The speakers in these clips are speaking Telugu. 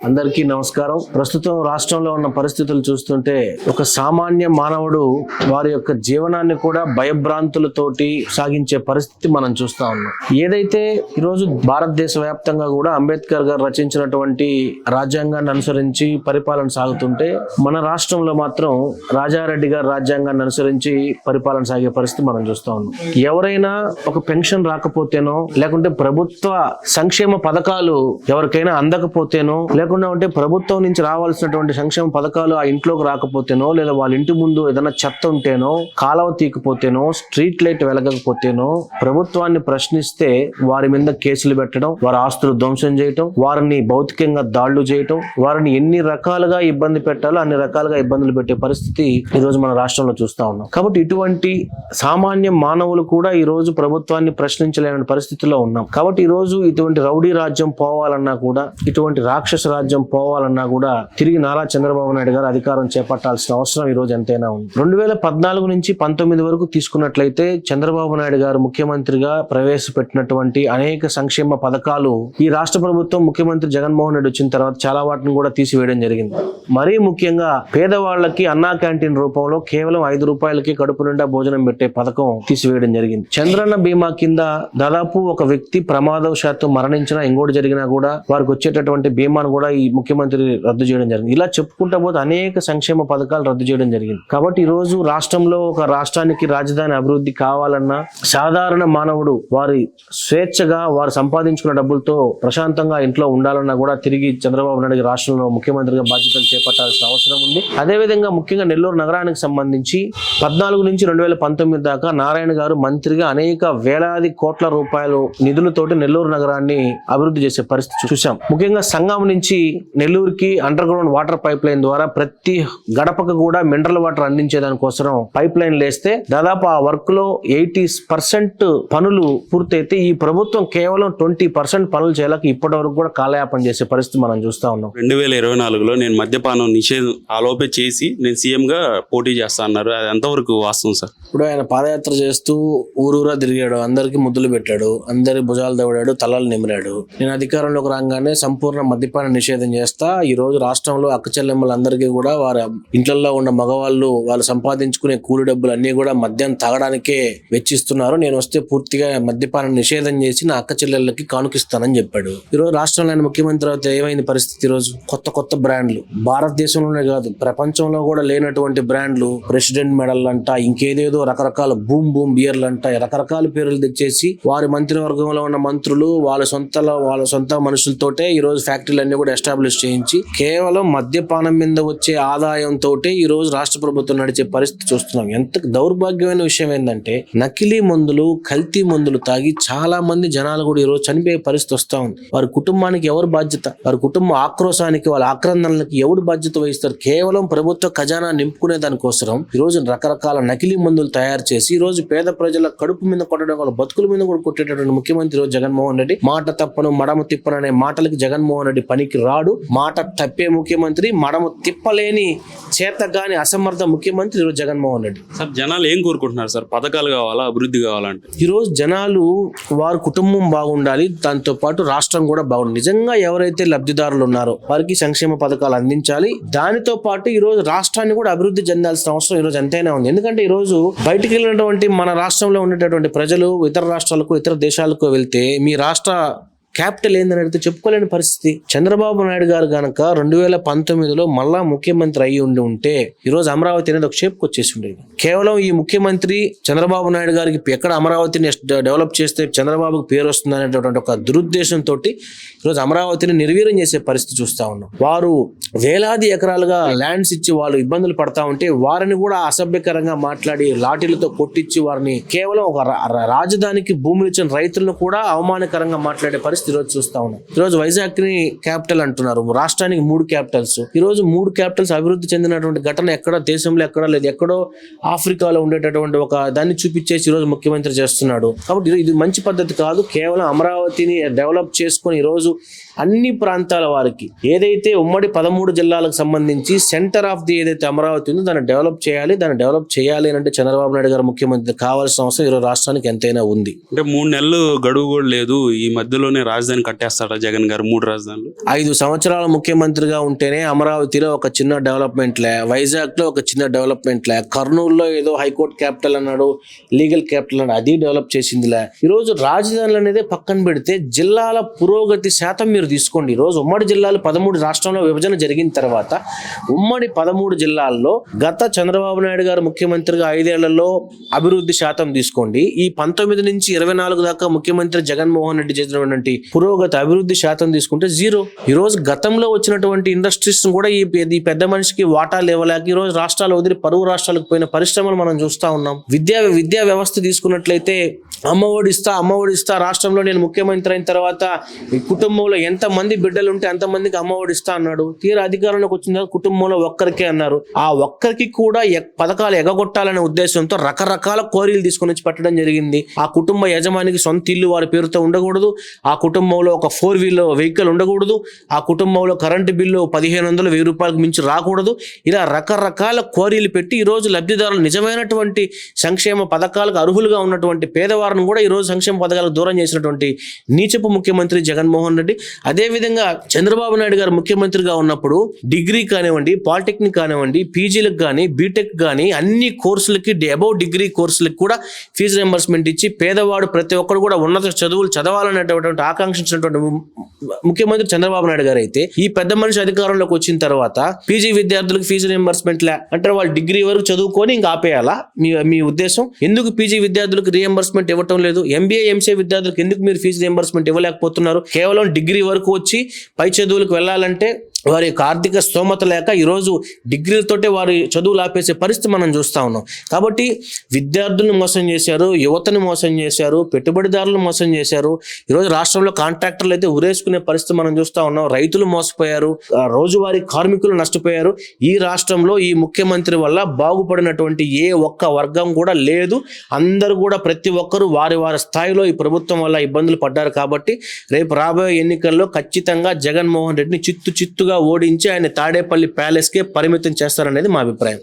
అందరికీ నమస్కారం. ప్రస్తుతం రాష్ట్రంలో ఉన్న పరిస్థితులు చూస్తుంటే ఒక సామాన్య మానవుడు వారి యొక్క జీవనాన్ని కూడా భయభ్రాంతులతోటి సాగించే పరిస్థితి మనం చూస్తా ఉన్నాం. ఏదైతే ఈరోజు భారతదేశ వ్యాప్తంగా కూడా అంబేద్కర్ గారు రచించినటువంటి రాజ్యాంగాన్ని అనుసరించి పరిపాలన సాగుతుంటే మన రాష్ట్రంలో మాత్రం రాజారెడ్డి గారు రాజ్యాంగాన్ని అనుసరించి పరిపాలన సాగే పరిస్థితి మనం చూస్తా ఉన్నాం. ఎవరైనా ఒక పెన్షన్ రాకపోతేనో లేకుంటే ప్రభుత్వ సంక్షేమ పథకాలు ఎవరికైనా అందకపోతేనో లేకుండా ఉంటే ప్రభుత్వం నుంచి రావాల్సినటువంటి సంక్షేమ పథకాలు ఆ ఇంట్లోకి రాకపోతేనో లేదా వాళ్ళ ఇంటి ముందు ఏదైనా చెత్త ఉంటేనో కాలువ తీకపోతేనో స్ట్రీట్ లైట్ వెలగకపోతేనో ప్రభుత్వాన్ని ప్రశ్నిస్తే వారి మీద కేసులు పెట్టడం వారి ఆస్తులు ధ్వంసం చేయటం వారిని భౌతికంగా దాడులు చేయటం వారిని ఎన్ని రకాలుగా ఇబ్బంది పెట్టాలో అన్ని రకాలుగా ఇబ్బందులు పెట్టే పరిస్థితి ఈ రోజు మన రాష్ట్రంలో చూస్తా ఉన్నాం. కాబట్టి ఇటువంటి సామాన్య మానవులు కూడా ఈ రోజు ప్రభుత్వాన్ని ప్రశ్నించలేని పరిస్థితిలో ఉన్నాం. కాబట్టి ఈ రోజు ఇటువంటి రౌడీ రాజ్యం పోవాలన్నా కూడా ఇటువంటి రాక్షస రాజ్యం పోవాలన్నా కూడా తిరిగి నారా చంద్రబాబు నాయుడు గారు అధికారం చేపట్టాల్సిన అవసరం ఈ రోజు ఎంతైనా ఉంది. రెండు వేల పద్నాలుగు నుంచి పంతొమ్మిది వరకు తీసుకున్నట్లయితే చంద్రబాబు నాయుడు గారు ముఖ్యమంత్రిగా ప్రవేశపెట్టినటువంటి అనేక సంక్షేమ పథకాలు ఈ రాష్ట్ర ప్రభుత్వం ముఖ్యమంత్రి జగన్మోహన్ రెడ్డి వచ్చిన తర్వాత చాలా వాటిని కూడా తీసివేయడం జరిగింది. మరీ ముఖ్యంగా పేదవాళ్ళకి అన్నా క్యాంటీన్ రూపంలో కేవలం ఐదు రూపాయలకి కడుపు నిండా భోజనం పెట్టే పథకం తీసివేయడం జరిగింది. చంద్రన్న బీమా కింద దాదాపు ఒక వ్యక్తి ప్రమాదవశాత్తు మరణించినా ఇంకోటి జరిగినా కూడా వారికి వచ్చేటటువంటి బీమాను కూడా ఈ ముఖ్యమంత్రి రద్దు చేయడం జరిగింది. ఇలా చెప్పుకుంటా పోతే అనేక సంక్షేమ పథకాలు రద్దు చేయడం జరిగింది. కాబట్టి ఈ రోజు రాష్ట్రంలో ఒక రాష్ట్రానికి రాజధాని అభివృద్ధి కావాలన్నా సాధారణ మానవుడు వారి స్వేచ్ఛగా వారు సంపాదించుకున్న డబ్బులతో ప్రశాంతంగా ఇంట్లో ఉండాలన్నా కూడా తిరిగి చంద్రబాబు నాయుడు రాష్ట్రంలో ముఖ్యమంత్రిగా బాధ్యతలు చేపట్టాల్సిన అవసరం ఉంది. అదేవిధంగా ముఖ్యంగా నెల్లూరు నగరానికి సంబంధించి పద్నాలుగు నుంచి రెండు వేల పంతొమ్మిది దాకా నారాయణ గారు మంత్రిగా అనేక వేలాది కోట్ల రూపాయలు నిధులతోటి నెల్లూరు నగరాన్ని అభివృద్ధి చేసే పరిస్థితి చూసాం ముఖ్యంగా సంఘం నుంచి నెల్లూరుకి under ground water pipe line ద్వారా ప్రతి గడపకు కూడా మినరల్ వాటర్ అందించే దానికోసం పైప్ లైన్ లేస్తే దాదాపు ఆ వర్క్లో ఎయిటీ పర్సెంట్ పనులు పూర్తయితే ఈ ప్రభుత్వం కేవలం ట్వంటీ పర్సెంట్ పనులు చేయలేక ఇప్పటి వరకు కూడా కాలయాపన చేసే పరిస్థితి మనం చూస్తా ఉన్నాం. రెండు వేల ఇరవై నాలుగులో నేను మద్యపానం నిషేధం ఆలోపే చేసి నేను సీఎం గా పోటీ చేస్తా అన్నారు. అది ఎంతవరకు వాస్తవం సార్? ఇప్పుడు ఆయన పాదయాత్ర చేస్తూ ఊరూరా తిరిగాడు. అందరికి ముద్దులు పెట్టాడు. అందరి భుజాలు దవ్వాడు తలలు నిమిరాడు. నేను అధికారంలోకి రాగానే సంపూర్ణ మద్యపాన నిషేధం నిషేధం చేస్తా. ఈ రోజు రాష్ట్రంలో అక్క చెల్లెమ్మలందరికీ కూడా వారి ఇంట్లలో ఉన్న మగవాళ్ళు వాళ్ళు సంపాదించుకునే కూలి డబ్బులు అన్ని కూడా మద్యం తాగడానికే వెచ్చిస్తున్నారు. నేను వస్తే పూర్తిగా మద్యపానం నిషేధం చేసి నా అక్క చెల్లెళ్ళకి కానుకిస్తానని చెప్పాడు. ఈ రోజు రాష్ట్రంలో ముఖ్యమంత్రి అయితే ఏమైంది పరిస్థితి ఈ రోజు? కొత్త కొత్త బ్రాండ్లు. భారతదేశంలోనే కాదు ప్రపంచంలో కూడా లేనటువంటి బ్రాండ్లు. ప్రెసిడెంట్ మెడల్ అంట ఇంకేదేదో రకరకాల బూమ్ బూమ్ బియర్లు అంట రకరకాల పేర్లు తెచ్చేసి వారి మంత్రివర్గంలో ఉన్న మంత్రులు వాళ్ళ సొంత వాళ్ళ సొంత మనుషులతోటే ఈ రోజు ఫ్యాక్టరీలు అన్ని కూడా ఎస్టాబ్లిష్ చేయించి కేవలం మద్యపానం మీద వచ్చే ఆదాయంతో ఈ రోజు రాష్ట్ర ప్రభుత్వం నడిచే పరిస్థితి చూస్తున్నాం. ఎంత దౌర్భాగ్యమైన విషయం ఏంటంటే నకిలీ మందులు కల్తీ మందులు తాగి చాలా మంది జనాలు కూడా ఈ రోజు చనిపోయే పరిస్థితి వస్తా ఉంది. వారి కుటుంబానికి ఎవరు బాధ్యత? వారి కుటుంబ ఆక్రోశానికి వాళ్ళ ఆక్రందనలకి ఎవరు బాధ్యత వహిస్తారు? కేవలం ప్రభుత్వ ఖజానా నింపుకునే దానికోసం ఈ రోజు రకరకాల నకిలీ మందులు తయారు చేసి ఈ రోజు పేద ప్రజల కడుపు మీద కొట్టడం వాళ్ళ బతుకుల మీద కూడా కొట్టేటటువంటి ముఖ్యమంత్రి రోజు జగన్మోహన్ రెడ్డి మాట తప్పను మడమ తిప్పను అనే మాటలకి జగన్మోహన్ రెడ్డి పనికి రాడు. మాట తప్పే ముఖ్యమంత్రి మడమ తిప్పలేని చేతగాని అసమర్థ ముఖ్యమంత్రి ఈరోజు జగన్మోహన్ రెడ్డి. సార్ జనాలు ఏం కోరుకుంటున్నారు సార్? పథకాలు కావాలా అభివృద్ధి కావాలంటే? ఈరోజు జనాలు వారి కుటుంబం బాగుండాలి దాంతో పాటు రాష్ట్రం కూడా బాగుండాలి. నిజంగా ఎవరైతే లబ్ధిదారులు ఉన్నారో వారికి సంక్షేమ పథకాలు అందించాలి దానితో పాటు ఈ రోజు రాష్ట్రాన్ని కూడా అభివృద్ధి చెందాల్సిన అవసరం ఈ రోజు ఎంతైనా ఉంది. ఎందుకంటే ఈ రోజు బయటికి వెళ్ళినటువంటి మన రాష్ట్రంలో ఉండేటటువంటి ప్రజలు ఇతర రాష్ట్రాలకు ఇతర దేశాలకు వెళ్తే మీ రాష్ట్ర క్యాపిటల్ ఏందని అడిగితే చెప్పుకోలేని పరిస్థితి. చంద్రబాబు నాయుడు గారు గనక రెండు వేల పంతొమ్మిదిలో మళ్ళా ముఖ్యమంత్రి అయ్యి ఉండి ఉంటే ఈరోజు అమరావతి అనేది ఒక షేప్కి వచ్చేసి ఉండేది. కేవలం ఈ ముఖ్యమంత్రి చంద్రబాబు నాయుడు గారికి ఎక్కడ అమరావతిని డెవలప్ చేస్తే చంద్రబాబుకి పేరు వస్తుంది అనేటటువంటి ఒక దురుద్దేశంతో ఈరోజు అమరావతిని నిర్వీర్యం చేసే పరిస్థితి చూస్తా ఉన్నాం. వారు వేలాది ఎకరాలుగా ల్యాండ్స్ ఇచ్చి వాళ్ళు ఇబ్బందులు పడతా ఉంటే వారిని కూడా అసభ్యకరంగా మాట్లాడి లాఠీలతో కొట్టించి వారిని కేవలం ఒక రా- రాజధానికి భూములు ఇచ్చిన రైతులను కూడా అవమానకరంగా మాట్లాడే పరిస్థితి ఈరోజు చూస్తా ఉన్నాం. ఈరోజు వైజాగ్ని క్యాపిటల్ అంటున్నారు. రాష్ట్రానికి మూడు క్యాపిటల్స్. ఈ రోజు మూడు క్యాపిటల్స్ అభివృద్ధి చెందినటువంటి ఘటన ఎక్కడ దేశంలో ఎక్కడా లేదు. ఎక్కడో ఆఫ్రికాలో ఉండేటటువంటి ఒక దాన్ని చూపించేసి ఈ రోజు ముఖ్యమంత్రి చేస్తున్నాడు. కాబట్టి ఇది- ఇది మంచి పద్ధతి కాదు. కేవలం అమరావతిని డెవలప్ చేసుకొని ఈ రోజు అన్ని ప్రాంతాల వారికి ఏదైతే ఉమ్మడి పదమూడు జిల్లాలకు సంబంధించి సెంటర్ ఆఫ్ ది ఏదైతే అమరావతి ఉందో దాన్ని డెవలప్ చేయాలి దాన్ని డెవలప్ చేయాలి అంటే చంద్రబాబు నాయుడు గారు ముఖ్యమంత్రి కావాల్సిన అవసరం ఈరోజు రాష్ట్రానికి ఎంతైనా ఉంది. అంటే మూడు నెలలు గడువు కూడా లేదు ఈ మధ్యలోనే రాజధాని కట్టేస్తాడా జగన్ గారు మూడు రాజధానులు? ఐదు సంవత్సరాల ముఖ్యమంత్రిగా ఉంటేనే అమరావతిలో ఒక చిన్న డెవలప్మెంట్ లే వైజాగ్లో ఒక చిన్న డెవలప్మెంట్ లే కర్నూలులో ఏదో హైకోర్టు క్యాపిటల్ అన్నాడు లీగల్ క్యాపిటల్ అన్నాడు అది డెవలప్ చేసిందిలే. ఈరోజు రాజధానులు అనేది పక్కన పెడితే జిల్లాల పురోగతి శాతం మీరు తీసుకోండి. ఈరోజు ఉమ్మడి జిల్లాలు పదమూడు రాష్ట్రంలో విభజన జరిగిన తర్వాత ఉమ్మడి పదమూడు జిల్లాల్లో గత చంద్రబాబు నాయుడు గారు ముఖ్యమంత్రిగా ఐదేళ్ళలో అభివృద్ధి శాతం తీసుకోండి. ఈ పంతొమ్మిది నుంచి ఇరవై నాలుగు దాకా ముఖ్యమంత్రి జగన్మోహన్ రెడ్డి చేసినటువంటి పురోగతి అభివృద్ధి శాతం తీసుకుంటే జీరో. ఈరోజు గతంలో వచ్చినటువంటి ఇండస్ట్రీస్ కూడా ఈ ఈ పెద్ద మనిషికి వాటాలు ఇవ్వలేక ఈ రోజు రాష్ట్రాలు వదిలి పరువు రాష్ట్రాలకు పోయిన పరిశ్రమలు మనం చూస్తూ ఉన్నాం. విద్యా విద్యా వ్యవస్థ తీసుకున్నట్లయితే అమ్మ ఓడిస్తా అమ్మ ఓడిస్తా రాష్ట్రంలో నేను ముఖ్యమంత్రి అయిన తర్వాత ఈ కుటుంబంలో ఎంత మంది బిడ్డలు ఉంటే అంతమందికి అమ్మ ఓడిస్తా అన్నాడు. తీరా అధికారంలోకి వచ్చిన తర్వాత కుటుంబంలో ఒక్కరికే అన్నారు. ఆ ఒక్కరికి కూడా పథకాలు ఎగగొట్టాలనే ఉద్దేశంతో రకరకాల కోరికలు తీసుకొని వచ్చి పెట్టడం జరిగింది. ఆ కుటుంబ యజమానికి సొంత ఇల్లు వారి పేరుతో ఉండకూడదు. ఆ కుటుంబంలో ఒక ఫోర్ వీల్ వెహికల్ ఉండకూడదు. ఆ కుటుంబంలో కరెంటు బిల్లు పదిహేను వందలు వెయ్యి రూపాయలకు మించి రాకూడదు. ఇలా రకరకాల కోరీలు పెట్టి ఈరోజు లబ్ధిదారులు నిజమైనటువంటి సంక్షేమ పథకాలకు అర్హులుగా ఉన్నటువంటి పేదవారు వారిని కూడా ఈ రోజు సంక్షేమ పథకాలకు దూరం చేసినటువంటి నీచపు ముఖ్యమంత్రి జగన్మోహన్ రెడ్డి. అదేవిధంగా చంద్రబాబు నాయుడు గారు ముఖ్యమంత్రిగా ఉన్నప్పుడు డిగ్రీ కానివ్వండి పాలిటెక్నిక్ కానివ్వండి పీజీలకు కానీ బీటెక్ కానీ అన్ని కోర్సులకి అబౌవ్ డిగ్రీ కోర్సులకు కూడా ఫీజు రింబర్స్మెంట్ ఇచ్చి పేదవాడు ప్రతి ఒక్కరు కూడా ఉన్నత చదువులు చదవాలనేటటువంటి ఆకాంక్షించినటువంటి ముఖ్యమంత్రి చంద్రబాబు నాయుడు గారు అయితే ఈ పెద్ద మనిషి అధికారంలోకి వచ్చిన తర్వాత పీజీ విద్యార్థులకు ఫీజు రియంబర్స్మెంట్ లే అంటే వాళ్ళు డిగ్రీ వరకు చదువుకొని ఇంకా ఆపేయాలా? మీ మీ ఉద్దేశం? ఎందుకు పీజీ విద్యార్థులకు రియంబర్స్మెంట్ ఇవ్వటం లేదు. ఎంబీఏ ఎంసీఏ విద్యార్థులకు ఎందుకు మీరు ఫీజు రియంబర్స్మెంట్ ఇవ్వలేకపోతున్నారు? కేవలం డిగ్రీ వరకు వచ్చి పై చదువులకు వెళ్ళాలంటే వారి యొక్క ఆర్థిక స్తోమత లేక ఈరోజు డిగ్రీలతోటే వారి చదువులు ఆపేసే పరిస్థితి మనం చూస్తా ఉన్నాం. కాబట్టి విద్యార్థులను మోసం చేశారు యువతను మోసం చేశారు పెట్టుబడిదారులను మోసం చేశారు. ఈరోజు రాష్ట్రంలో కాంట్రాక్టర్లు అయితే ఉరేసుకునే పరిస్థితి మనం చూస్తా ఉన్నాం. రైతులు మోసపోయారు రోజువారి రోజువారీ కార్మికులు నష్టపోయారు. ఈ రాష్ట్రంలో ఈ ముఖ్యమంత్రి వల్ల బాగుపడినటువంటి ఏ ఒక్క వర్గం కూడా లేదు. అందరూ కూడా ప్రతి ఒక్కరూ వారి వారి స్థాయిలో ఈ ప్రభుత్వం వల్ల ఇబ్బందులు పడ్డారు కాబట్టి రేపు రాబోయే ఎన్నికల్లో ఖచ్చితంగా జగన్మోహన్ రెడ్డిని చిత్తు చిత్తుగా ఓడించి ఆయన తాడేపల్లి ప్యాలెస్కే పరిమితం చేస్తారనేది మా అభిప్రాయం.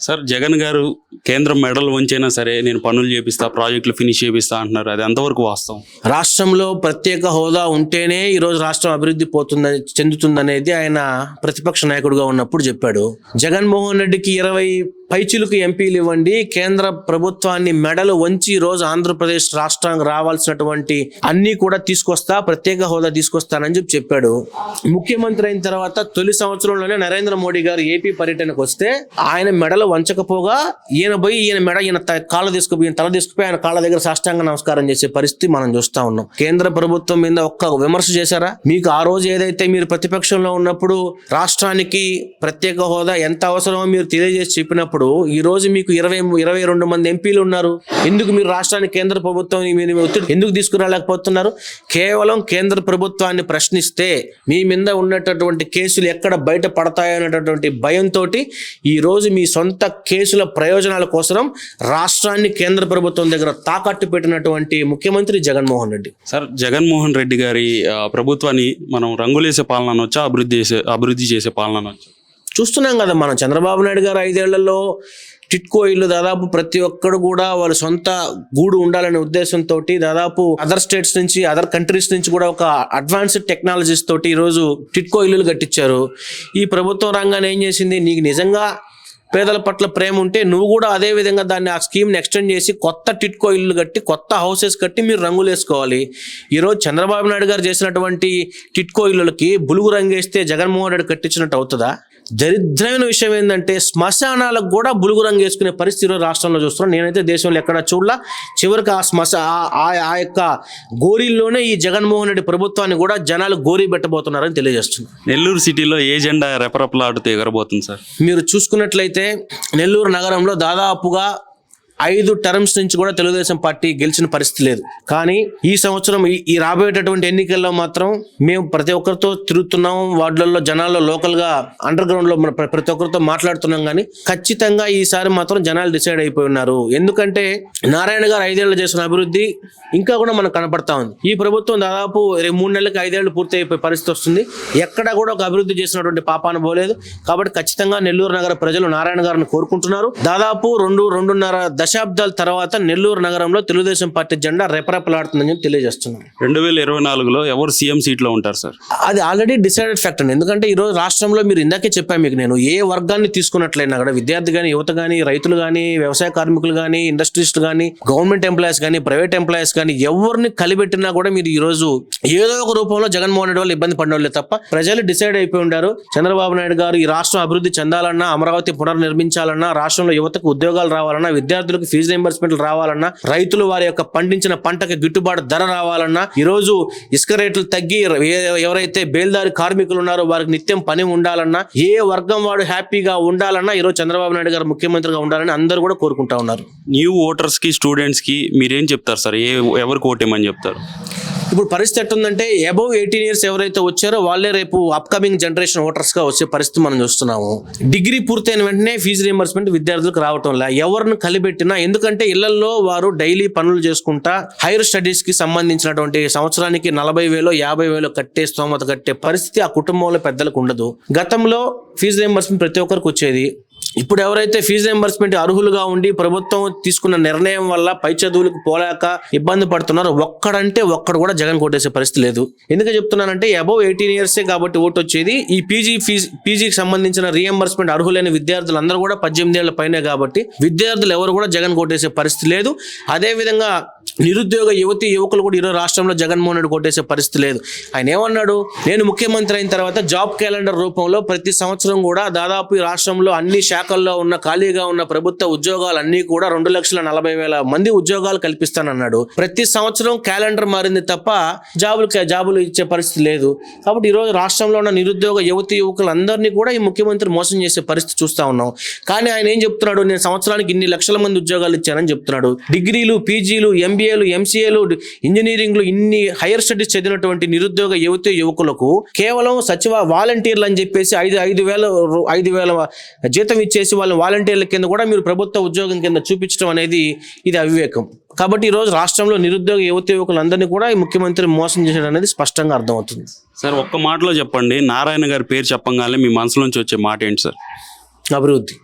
సార్ జగన్ గారు కేంద్రం మెడల్ వంచైనా సరే నేను పనులు చేపిస్తా ప్రాజెక్టులు ఫినిష్ చేపిస్తా అంటున్నారు. అది ఎంతవరకు వాస్తవం? రాష్ట్రంలో ప్రత్యేక హోదా ఉంటేనే ఈరోజు రాష్ట్రం అభివృద్ధి పోతుందని చెందుతుందనేది ఆయన ప్రతిపక్ష నాయకుడిగా ఉన్నప్పుడు చెప్పాడు. జగన్మోహన్ రెడ్డికి ఇరవై పైచిలకు ఎంపీలు ఇవ్వండి. కేంద్ర ప్రభుత్వాన్ని మెడలు వంచి రోజు ఆంధ్రప్రదేశ్ రాష్ట్రానికి రావాల్సినటువంటి అన్ని కూడా తీసుకొస్తా ప్రత్యేక హోదా తీసుకొస్తానని చెప్పి చెప్పాడు. ముఖ్యమంత్రి అయిన తర్వాత తొలి సంవత్సరంలోనే నరేంద్ర మోడీ గారు ఏపీ పర్యటనకు వస్తే ఆయన మెడలు వంచకపోగా ఈయన పోయి ఈయన మెడ ఈయన త- కాళ్ళ తీసుకుపోయి ఈయన తల తీసుకుపోయి ఆయన కాళ్ళ దగ్గర సాష్టాంగ నమస్కారం చేసే పరిస్థితి మనం చూస్తా ఉన్నాం. కేంద్ర ప్రభుత్వం మీద ఒక్క విమర్శ చేశారా? మీకు ఆ రోజు ఏదైతే మీరు ప్రతిపక్షంలో ఉన్నప్పుడు రాష్ట్రానికి ప్రత్యేక హోదా ఎంత అవసరమో మీరు తెలియజేసి చెప్పినప్పుడు ఈ రోజు మీకు ఇరవై ఇరవై రెండు మంది ఎంపీలు ఉన్నారు. ఎందుకు మీరు రాష్ట్రానికి కేంద్ర ప్రభుత్వం మీద ఒత్తిడి ఎందుకు తీసుకురాలేకపోతున్నారు? కేవలం కేంద్ర ప్రభుత్వాన్ని ప్రశ్నిస్తే మీ మీద ఉన్నటువంటి కేసులు ఎక్కడ బయట పడతాయో అనేటటువంటి భయంతో ఈ రోజు మీ సొంత కేసుల ప్రయోజనాల కోసం రాష్ట్రాన్ని కేంద్ర ప్రభుత్వం దగ్గర తాకట్టు పెట్టినటువంటి ముఖ్యమంత్రి జగన్మోహన్ రెడ్డి. సార్ జగన్మోహన్ రెడ్డి గారి ప్రభుత్వాన్ని మనం రంగులేసే పాలన అనొచ్చా అభివృద్ధి చేసే అభివృద్ధి చేసే పాలన అనొచ్చా చూస్తున్నాం కదా మనం చంద్రబాబు నాయుడు గారు ఐదేళ్ళలో టిట్కో ఇల్లు దాదాపు ప్రతి ఒక్కడు కూడా వాళ్ళ సొంత గూడు ఉండాలనే ఉద్దేశంతో దాదాపు అదర్ స్టేట్స్ నుంచి అదర్ కంట్రీస్ నుంచి కూడా ఒక అడ్వాన్స్డ్ టెక్నాలజీస్ తోటి ఈరోజు టిట్కో ఇల్లులు కట్టించారు. ఈ ప్రభుత్వం రంగాన్ని ఏం చేసింది? నీకు నిజంగా పేదల పట్ల ప్రేమ ఉంటే నువ్వు కూడా అదే విధంగా దాన్ని ఆ స్కీమ్ని ఎక్స్టెండ్ చేసి కొత్త టిట్కో ఇల్లు కట్టి కొత్త హౌసెస్ కట్టి మీరు రంగులు వేసుకోవాలి. ఈరోజు చంద్రబాబు నాయుడు గారు చేసినటువంటి టిట్కో ఇల్లులకి బులుగు రంగేస్తే జగన్మోహన్ రెడ్డి కట్టించినట్టు అవుతుందా? దరిద్రమైన విషయం ఏంటంటే శ్మశానాలకు కూడా బులుగు రంగు వేసుకునే పరిస్థితి రాష్ట్రంలో చూస్తున్నాం. నేనైతే దేశంలో ఎక్కడ చూడలా. చివరికి ఆ శ్మశ ఆ- యొక్క గోరీల్లోనే ఈ జగన్మోహన్ రెడ్డి ప్రభుత్వాన్ని కూడా జనాలు గోరీ పెట్టబోతున్నారని తెలియజేస్తున్నారు నెల్లూరు సిటీలో ఏ జెండా రెపరెపలాడుతూ ఎగరబోతుంది సార్? మీరు చూసుకున్నట్లయితే నెల్లూరు నగరంలో దాదాపుగా ఐదు టర్మ్స్ నుంచి కూడా తెలుగుదేశం పార్టీ గెలిచిన పరిస్థితి లేదు. కానీ ఈ సంవత్సరం ఈ- రాబోయేటటువంటి ఎన్నికల్లో మాత్రం మేము ప్రతి ఒక్కరితో తిరుగుతున్నాం. వార్డులలో జనాల్లో లోకల్గా అండర్ గ్రౌండ్లో మన ప్రతి ఒక్కరితో మాట్లాడుతున్నాం కానీ ఖచ్చితంగా ఈసారి మాత్రం జనాలు డిసైడ్ అయిపోయి ఉన్నారు. ఎందుకంటే నారాయణ గారు ఐదేళ్ళు చేసిన అభివృద్ధి ఇంకా కూడా మనకు కనపడతా ఉంది. ఈ ప్రభుత్వం దాదాపు మూడు నెలలకు ఐదేళ్ళు పూర్తి అయిపోయే పరిస్థితి వస్తుంది. ఎక్కడా కూడా ఒక అభివృద్ధి చేసినటువంటి పాపాన పోలేదు. కాబట్టి ఖచ్చితంగా నెల్లూరు నగర ప్రజలు నారాయణ గారిని కోరుకుంటున్నారు. దాదాపు రెండు రెండున్నర దశాబ్దాల తర్వాత నెల్లూరు నగరంలో తెలుగుదేశం పార్టీ జెండా రెపరెపలాడుతుందని తెలియజేస్తున్నాం. రెండు వేల ఇరవై నాలుగులో ఎవరు సీఎం సీట్లో ఉంటారు సార్? అది ఆల్రెడీ డిసైడెడ్ ఫ్యాక్ట్ అండి. ఎందుకంటే ఈ రోజు రాష్ట్రంలో మీరు ఇందాకే చెప్పాను మీకు నేను ఏ వర్గాన్ని తీసుకున్నట్లయినా కూడా విద్యార్థి కానీ యువత కానీ రైతులు కానీ వ్యవసాయ కార్మికులు కానీ ఇండస్ట్రీస్టులు కానీ గవర్నమెంట్ ఎంప్లాయీస్ కానీ ప్రైవేట్ ఎంప్లాయీస్ కానీ ఎవరిని కలిపెట్టినా కూడా మీరు ఈ రోజు ఏదో ఒక రూపంలో జగన్మోహన్ రెడ్డి వాళ్ళు ఇబ్బంది పడిన తప్ప ప్రజలు డిసైడ్ అయిపోయి ఉండారు. చంద్రబాబు నాయుడు గారు ఈ రాష్ట్రం అభివృద్ధి చెందాలన్నా అమరావతి పునర్నిర్మించాలన్నా రాష్ట్రంలో యువతకు ఉద్యోగాలు రావాలన్నా రైతులకు ఫీజు రింబర్స్మెంట్లు రావాలన్నా రైతులు వారి యొక్క పండించిన పంటకి గిట్టుబాటు ధర రావాలన్నా ఈ రోజు ఇసుక రేట్లు తగ్గి ఏ- ఎవరైతే బేల్దారి కార్మికులు ఉన్నారో వారికి నిత్యం పని ఉండాలన్నా ఏ వర్గం వాడు హ్యాపీగా ఉండాలన్నా ఈ రోజు చంద్రబాబు నాయుడు గారు ముఖ్యమంత్రిగా ఉండాలని అందరూ కూడా కోరుకుంటా ఉన్నారు. న్యూ ఓటర్స్కి స్టూడెంట్స్కి మీరేం చెప్తారు సార్? ఏ ఎవరికి ఓటేమని చెప్తారు? ఇప్పుడు పరిస్థితి ఎట్టుందంటే అబౌవ్ ఎయిటీన్ ఇయర్స్ ఎవరైతే వచ్చారో వాళ్ళే రేపు అప్కమింగ్ జనరేషన్ ఓటర్స్గా వచ్చే పరిస్థితి మనం చూస్తున్నాము. డిగ్రీ పూర్తయిన వెంటనే ఫీజు రియంబర్స్మెంట్ విద్యార్థులకు రావటం లే. ఎవరిని కలిపెట్టినా ఎందుకంటే ఇళ్ళలో వారు డైలీ పనులు చేసుకుంటా హైయర్ స్టడీస్కి సంబంధించినటువంటి సంవత్సరానికి నలభై వేలు యాభై వేలు కట్టే స్తోమత కట్టే పరిస్థితి ఆ కుటుంబంలో పెద్దలకు ఉండదు. గతంలో ఫీజు రియంబర్స్మెంట్ ప్రతి ఒక్కరికి వచ్చేది ఇప్పుడు ఎవరైతే ఫీజు రింబర్స్మెంట్ అర్హులుగా ఉండి ప్రభుత్వం తీసుకున్న నిర్ణయం వల్ల పై చదువులకు పోలేక ఇబ్బంది పడుతున్నారు ఒక్కడంటే ఒక్కడు కూడా జగన్ కొట్టేసే పరిస్థితి లేదు. ఎందుకు చెప్తున్నానంటే అబౌవ్ ఎయిటీన్ ఇయర్సే కాబట్టి ఓటు వచ్చేది. ఈ పీజీ ఫీజు పీజీకి సంబంధించిన రీఎంబర్స్మెంట్ అర్హులైన విద్యార్థులు అందరూ కూడా పద్దెనిమిది ఏళ్ళ పైనే కాబట్టి విద్యార్థులు ఎవరు కూడా జగన్ కొట్టేసే పరిస్థితి లేదు. అదే విధంగా నిరుద్యోగ యువతి యువకులు కూడా ఈరోజు రాష్ట్రంలో జగన్మోహన్ రెడ్డి కొట్టేసే పరిస్థితి లేదు. ఆయన ఏమన్నాడు? నేను ముఖ్యమంత్రి అయిన తర్వాత జాబ్ క్యాలెండర్ రూపంలో ప్రతి సంవత్సరం కూడా దాదాపు ఈ రాష్ట్రంలో అన్ని శాఖల్లో ఉన్న ఖాళీగా ఉన్న ప్రభుత్వ ఉద్యోగాలు అన్ని కూడా రెండు లక్షల నలభై వేల మంది ఉద్యోగాలు కల్పిస్తానన్నాడు. ప్రతి సంవత్సరం క్యాలెండర్ మారింది తప్ప జాబులు జాబులు ఇచ్చే పరిస్థితి లేదు. కాబట్టి ఈరోజు రాష్ట్రంలో ఉన్న నిరుద్యోగ యువతి యువకులందరినీ కూడా ఈ ముఖ్యమంత్రి మోసం చేసే పరిస్థితి చూస్తా ఉన్నాం. కానీ ఆయన ఏం చెప్తున్నాడు? నేను సంవత్సరానికి ఇన్ని లక్షల మంది ఉద్యోగాలు ఇచ్చానని చెప్తున్నాడు. డిగ్రీలు పీజీలు ఎంబీఏలు ఎంసీఏలు ఇంజనీరింగ్లు ఇన్ని హైయర్ స్టడీస్ చదివినటువంటి నిరుద్యోగ యువతి యువకులకు కేవలం సచివ వాలంటీర్లు అని చెప్పేసి ఐదు ఐదు వేల ఐదు వేల జీతం ఇచ్చేసి వాళ్ళ వాలంటీర్ల కింద కూడా మీరు ప్రభుత్వ ఉద్యోగం కింద చూపించడం అనేది ఇది అవివేకం. కాబట్టి ఈ రోజు రాష్ట్రంలో నిరుద్యోగ యువతి యువకులందరినీ కూడా ఈ ముఖ్యమంత్రి మోసం చేశాడు అనేది స్పష్టంగా అర్థమవుతుంది. సార్ ఒక్క మాటలో చెప్పండి. నారాయణ గారి పేరు చెప్పంగానే మీ మనసులోంచి వచ్చే మాట ఏంటి సార్? అభివృద్ధి.